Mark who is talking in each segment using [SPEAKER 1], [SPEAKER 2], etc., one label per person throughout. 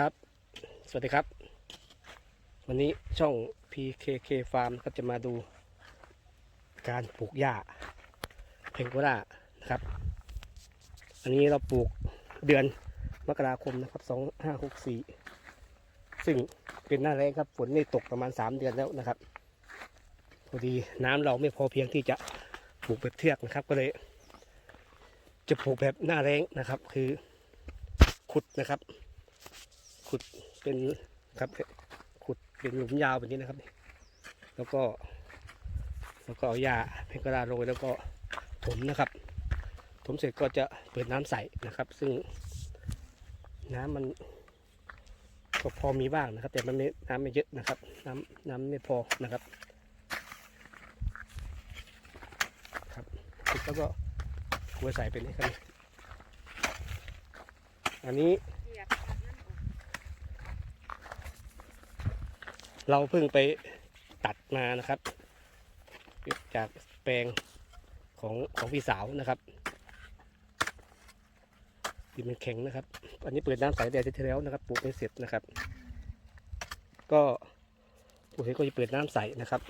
[SPEAKER 1] ครับ สวัสดีครับ วันนี้ช่อง PKK Farm ก็จะมาดู การปลูกหญ้าเพงโกรานะครับ อันนี้เราปลูกเดือนมกราคมนะครับ 2564 ซึ่งเป็นหน้าแรงครับฝนนี่ตกประมาณ 3 เดือนแล้วนะครับ พอดีน้ำเราไม่พอเพียงที่จะปลูกแบบเทือกนะครับ ก็เลย จะปลูกแบบหน้าแรงนะครับ คือขุดนะครับ ขุดเป็นครับขุดเป็นหลุมยาวแบบนี้นะครับ แล้วก็ แล้วก็เอาหญ้าเพกระดาโรยแล้วก็ถมนะครับ ถมเสร็จก็จะเปิดน้ำใสนะครับ ซึ่งน้ำมันก็พอมีบ้างนะครับ แต่มันไม่น้ำไม่เยอะนะครับ น้ำน้ำไม่พอนะครับครับขุดแล้วก็หัวใส่เป็นนี้ครับอันนี้ เราเพิ่งไปตัดมานะครับ จากแปลงของของพี่สาวนะครับดินมันแข็งนะครับ อันนี้เปิดน้ำใสแต่ที่แล้วนะครับปลูกไม่เสร็จนะครับ ก็ปลูกเสร็จก็จะเปิดน้ำใสนะครับ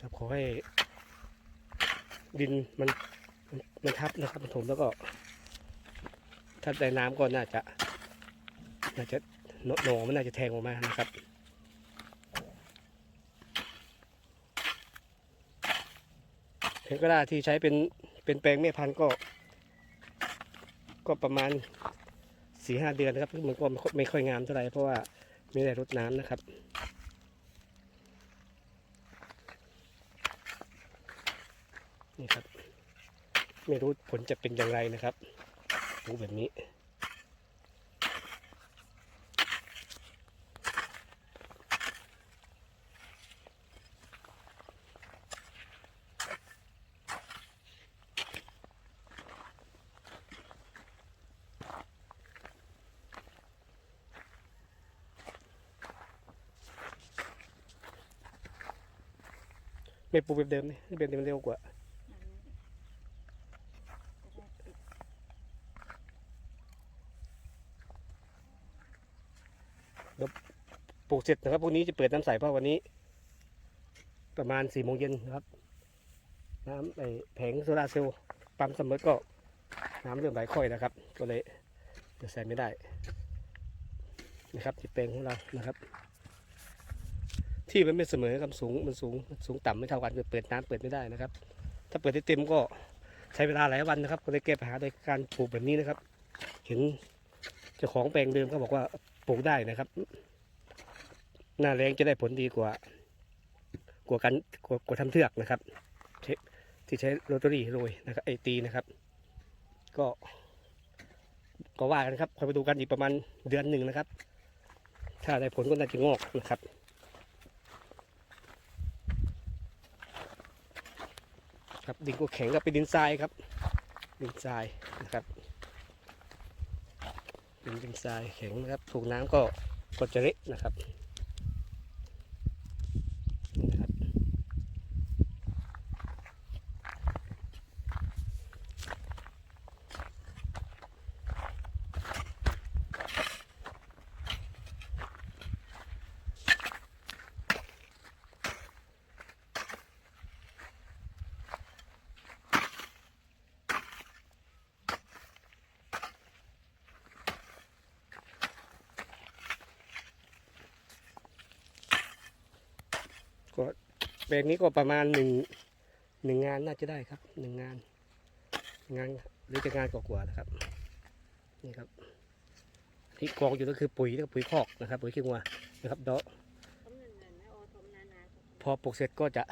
[SPEAKER 1] ครับขอให้ดินมัน มันทับนะครับมันถมแล้วก็ ถ้าได้น้ำก็น่าจะ น่าจะหนโหนมันน่าจะแทงออกมานะครับเพนกระดาที่ใช้เป็นเป็นแปลงแม่พันธุ์ก็ ก็ประมาณสี่ห้าเดือนนะครับมันก็ไม่ค่อยงามเท่าไหร่เพราะว่าไม่ได้รดน้ำนะครับนี่ครับ ไม่รู้ผลจะเป็นอย่างไรนะครับดูแบบนี้ ไม่ปลูกแบบเดิมนี่แบบเดิมเร็วกว่า ปลูกเสร็จนะครับพรุ่งนี้จะเปิดน้ำใสเพราะวันนี้ ประมาณสี่โมงเย็นนะครับ น้ำไอแผงโซลาเซลล์ปั๊มเสมอก็น้ำเริ่มไหลค่อยนะครับ ก็เลยจะใส่ไม่ได้ นะครับที่แปลงของเรานะครับ ที่มันไม่เสมอกับสูงมันสูงสูงต่ำไม่เท่ากันจะเปิดน้ำเปิดไม่ได้นะครับ ถ้าเปิดได้เต็มก็ใช้เวลาหลายวันนะครับ ก็เลยแก้ปัญหาโดยการปลูกแบบนี้นะครับ เห็นเจ้าของแปลงเดิมเขาบอกว่า ปลูกได้นะครับ หน้าแรงจะได้ผลดีกว่า กว่ากันกว่ากว่าทำเทือกนะครับที่ใช้โรตารี่โรยนะครับไอตีนะครับ ก็ก็ว่ากันครับคอยไปดูกันอีกประมาณเดือนหนึ่งนะครับ ถ้าได้ผลก็น่าจะงอกนะครับครับดินก็แข็งกับเป็นดินทรายครับ ดินทรายนะครับ เป็นทรายแข็งนะครับ ถูกน้ำก็ก็จะเละนะครับ ลงนี้ก็ประมาณหนึ่งหนึ่งงานน่าจะได้ครับหนึ่งงานงานหรือจะงานกว่าๆนะครับนี่ครับที่กองอยู่ก็คือปุ๋ยแล้วปุ๋ยคอกนะครับ ปุ๋ยขี้งัวนะครับเดาะพอปลูกเสร็จก็จะ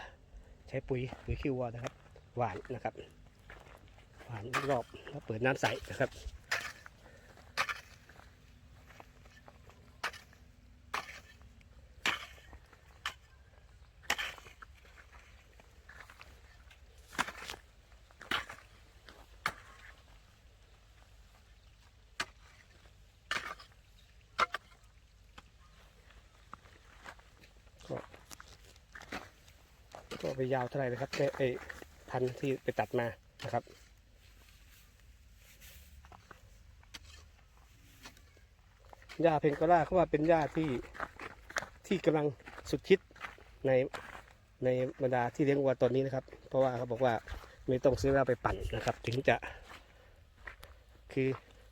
[SPEAKER 1] ใช้ปุ๋ยปุ๋ยขี้วัวนะครับ หวานนะครับหวานรอบแล้วเปิดน้ำใสนะครับ ก็ ไปยาวเท่าไหร่นะครับแต่ไอ้พันที่ไปตัดมานะครับ หญ้าเพนกล่าเขาว่าเป็นหญ้าที่ที่กำลังสุดฮิตในในบรรดาที่เลี้ยงวัวตอนนี้นะครับ เพราะว่าเขาบอกว่าไม่ต้องซื้อเหล้าไปปั่นนะครับ ถึงจะ คือ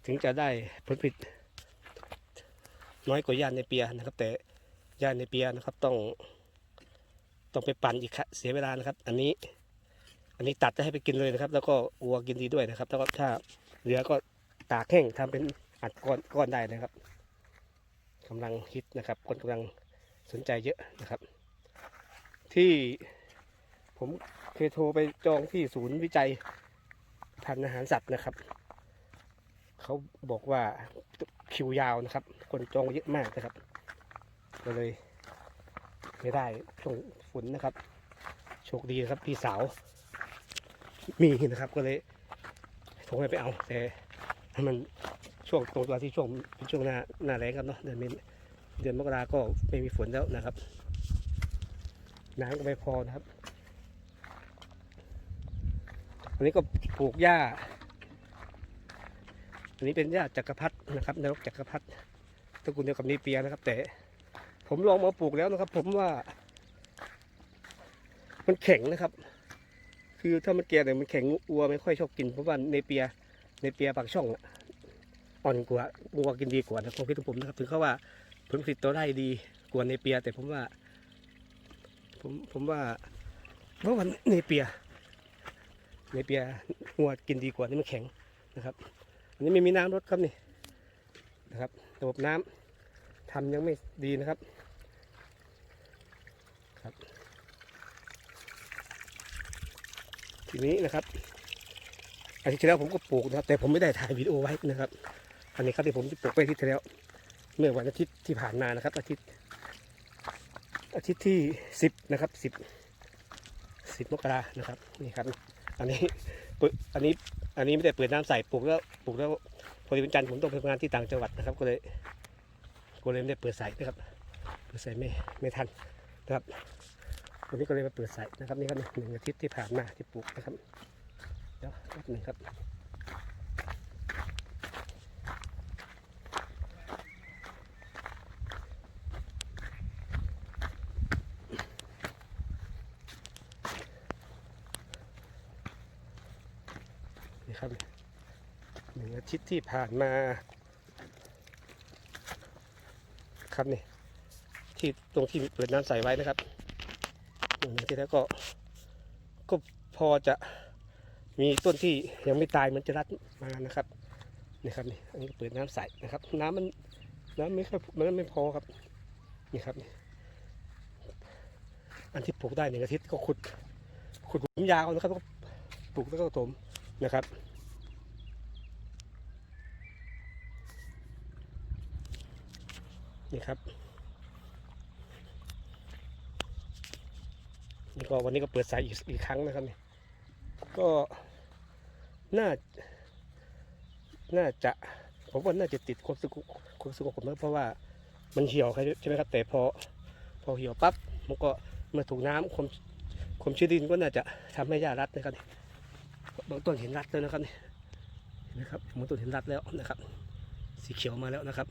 [SPEAKER 1] ถึงจะได้ผลผลิตน้อยกว่าหญ้าในเปียนะครับ แต่หญ้าในเปียนะครับต้อง ต้องไปปั่นอีกครับเสียเวลานะครับ อันนี้ อันนี้ตัดจะให้ไปกินเลยนะครับ แล้วก็วัวกินดีด้วยนะครับ แล้วก็ถ้าเหลือก็ตากแห้งทำเป็นอัดก้อนก้อนได้นะครับกำลังฮิตนะครับคนกำลังสนใจเยอะนะครับ ที่ผมเคยโทรไปจองที่ศูนย์วิจัยพันธุ์อาหารสัตว์นะครับเขาบอกว่าคิวยาวนะครับ คนจองเยอะมากนะครับก็เลย ไม่ได้ช่วง ฝนะครับ โชคดีนะครับพี่สาว มีนะครับก็เลยโทรไปเอา แต่มันช่วงตรงตัวที่ช่วงเป็นช่วงหน้าหน้าแรงครับเนาะเดือนเดือนมกราก็ไม่มีฝนแล้วนะครับน้ำก็ไม่พอนะครับอันนี้ก็ปลูกหญ้า อันนี้เป็นหญ้าจักรพรรดินะครับนรกจักรพรรดิตระกูลเดียวกับนีเปียนะครับ แต่ผมลองมาปลูกแล้วนะครับ ผมว่า มันแข็งนะครับ คือถ้ามันแก่เนี่ยมันแข็งวัวไม่ค่อยชอบกินเพราะว่าเนเปียเนเปียปากช่องอ่อนกว่าวัวกินดีกว่านะความคิดของผมนะครับ ถึงเขาว่าผลผลิตตัวได้ดีกว่าเนเปีย แต่ผมว่า ผมผมว่าเพราะว่าเนเปียเนเปียวัวกินดีกว่านี่มันแข็งนะครับอันนี้ไม่มีน้ำรดครับนี่นะครับระบบน้ำทำยังไม่ดีนะครับครับ ทีนี้นะครับอาทิตย์ที่แล้วผมก็ปลูกนะครับ แต่ผมไม่ได้ถ่ายวิดีโอไว้นะครับ อันนี้ครับที่ผมปลูกไปอาทิตย์ที่แล้ว เมื่อวันอาทิตย์ที่ผ่านมานะครับ อาทิตย์ อาทิตย์ที่สิบนะครับสิบสิบมกรานะครับนี่ครับ อันนี้อันนี้อันนี้ไม่ได้เปิดน้ำใส่ปลูกแล้วปลูกแล้วพอดีเป็นจันทร์ผมต้องไปทำงานที่ต่างจังหวัดนะครับ ก็เลยก็เลยไม่ได้เปิดใส่นะครับเปิดใส่ไม่ไม่ทันนะครับ วันนี้ก็เลยมาเปิดใส่นะครับนี่ครับหนึ่งอาทิตย์ที่ผ่านมาที่ปลูกนะครับเดี๋ยวแป๊บหนึ่งครับนี่ครับหนึ่งอาทิตย์ที่ผ่านมาครับนี่ที่ตรงที่เปิดน้ำใส่ไว้นะครับ ทิตย์แล้วก็ก็พอจะมีต้นที่ยังไม่ตายมันจะรัดมานะครับนี่ครับนี่อันนี้เปิดน้ำใสนะครับ น้ำมันน้ำไม่ค่อยมันไม่พอครับนี่ครับนี่อันที่ปลูกได้หนึ่งอาทิตย์ก็ขุด ขุดหลุมยาวนะครับก็ปลูกแล้วก็ถมนะครับนี่ครับ ก็วันนี้ก็เปิดสายอีกอีกครั้งนะครับนี่ก็น่า น่าจะผมว่าน่าจะติดความสุขความสุขของผมนะเพราะว่ามันเหี่ยวใช่ไหมครับแต่พอพอเหี่ยวปั๊บมันก็เมื่อถูกน้ำความความชื้นดินก็น่าจะทำให้หญ้ารัดนะครับนี่บางต้นเห็นรัดแล้วนะครับนี่เห็นไหมครับบางต้นเห็นรัดแล้วนะครับ สีเขียวมาแล้วนะครับ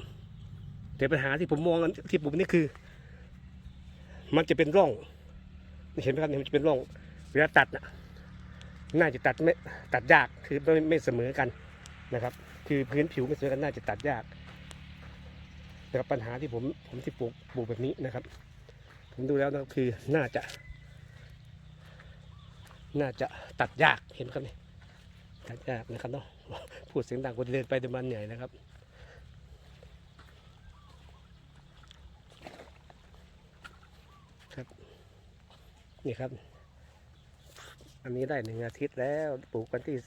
[SPEAKER 1] แต่ปัญหาที่ผมมองกันที่ผมนี่คือ มันจะเป็นร่อง เห็นไหมครับเนี่ยมันจะเป็นร่องเวลาตัดน่ะน่าจะตัดไม่ตัดยากคือไม่ไม่เสมอกันนะครับ คือพื้นผิวไม่เสมอกันน่าจะตัดยากนะครับปัญหาที่ผมผมที่ปลูกปลูกแบบนี้นะครับ ผมดูแล้วนะคือน่าจะ น่าจะตัดยากเห็นไหมครับนี่ตัดยากนะครับเนาะพูดเสียงดังคนเดินไปเดินมาเหนื่อยนะครับ นี่ครับ อันนี้ได้หนึ่งอาทิตย์แล้วปลูกวันที่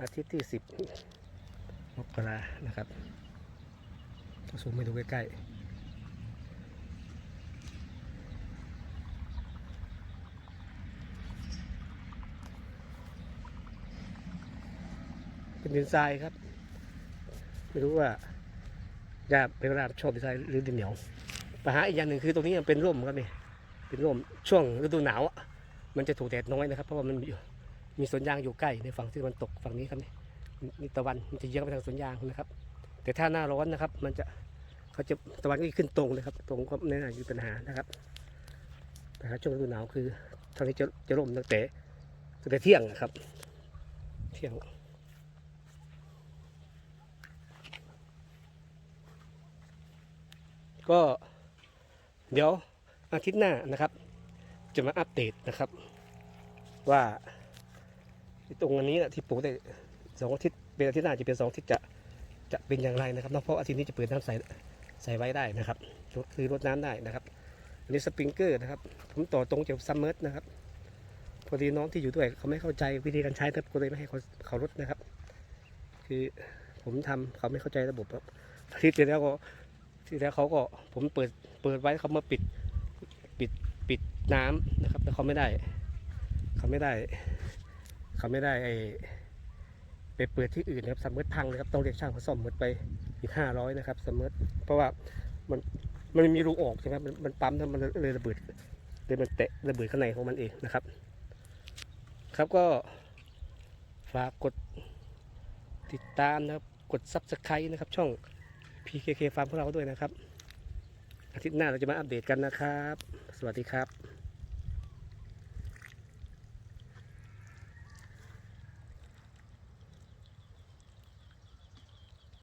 [SPEAKER 1] อาทิตย์ที่สิบมกรานะครับซูมไปดูใกล้ๆ เป็นดินทรายครับ ไม่รู้ว่าจะเป็นเวลาชอบดินทรายหรือดินเหนียวปัญหาอีกอย่างหนึ่งคือตรงนี้เป็นร่มครับนี่ เป็นร่มช่วงฤดูหนาว มันจะถูกแดดน้อยนะครับ เพราะว่ามันมีมีสวนยางอยู่ใกล้ในฝั่งที่ตะวันตกฝั่งนี้ครับนี่นี่ตะวันมันจะเยื้องไปทางสวนยางนะครับ แต่ถ้าหน้าร้อนนะครับ มันจะเขาจะตะวันก็ขึ้นตรงเลยครับ ตรงก็ไม่น่ามีปัญหานะครับแต่ถ้าช่วงฤดูหนาวคือทางนี้จะจะร่มตั้งแต่ตั้งแต่เที่ยงนะครับ เที่ยงก็เดี๋ยวอาทิตย์หน้านะครับ จะมาอัปเดตนะครับ ว่าตรงอันนี้นะที่ปลูกได้สองอาทิตย์เป็นอาทิตย์หน้าจะเป็นสองอาทิตย์จะจะเป็นอย่างไรนะครับเนาะเพราะอาทิตย์นี้จะเปิดน้ำใส่ใส่ไว้ได้นะครับคือรดน้ำได้นะครับ อันนี้สปริงเกอร์นะครับ ผมต่อตรงจากซัมเมอร์นะครับ พอดีน้องที่อยู่ด้วยเขาไม่เข้าใจวิธีการใช้ครับก็เลยไม่ให้เขาเขารดนะครับ คือผมทำเขาไม่เข้าใจระบบครับทิตย์ที่แล้วก็ที่แล้วเขาก็ผมเปิดเปิดไว้เขามาปิดปิดปิด น้ำนะครับแล้วเขาไม่ได้ เขาไม่ได้ เขาไม่ได้ไอไปเปิดที่อื่นนะครับสมมติพังนะครับต้องเรียกช่างมาซ่อมหมดไปอีกห้าร้อยนะครับสมมติเพราะว่ามันมันมีรูออกใช่ไหมมันมันปั๊มแล้วมันเลยระเบิดเลยมันเตะระเบิดข้างในของมันเองนะครับ ครับก็ฝากกดติดตามนะครับกดซับสไครต์นะครับ ช่อง PKK Farm ของเราด้วยนะครับ อาทิตย์หน้าเราจะมาอัปเดตกันนะครับ สวัสดีครับ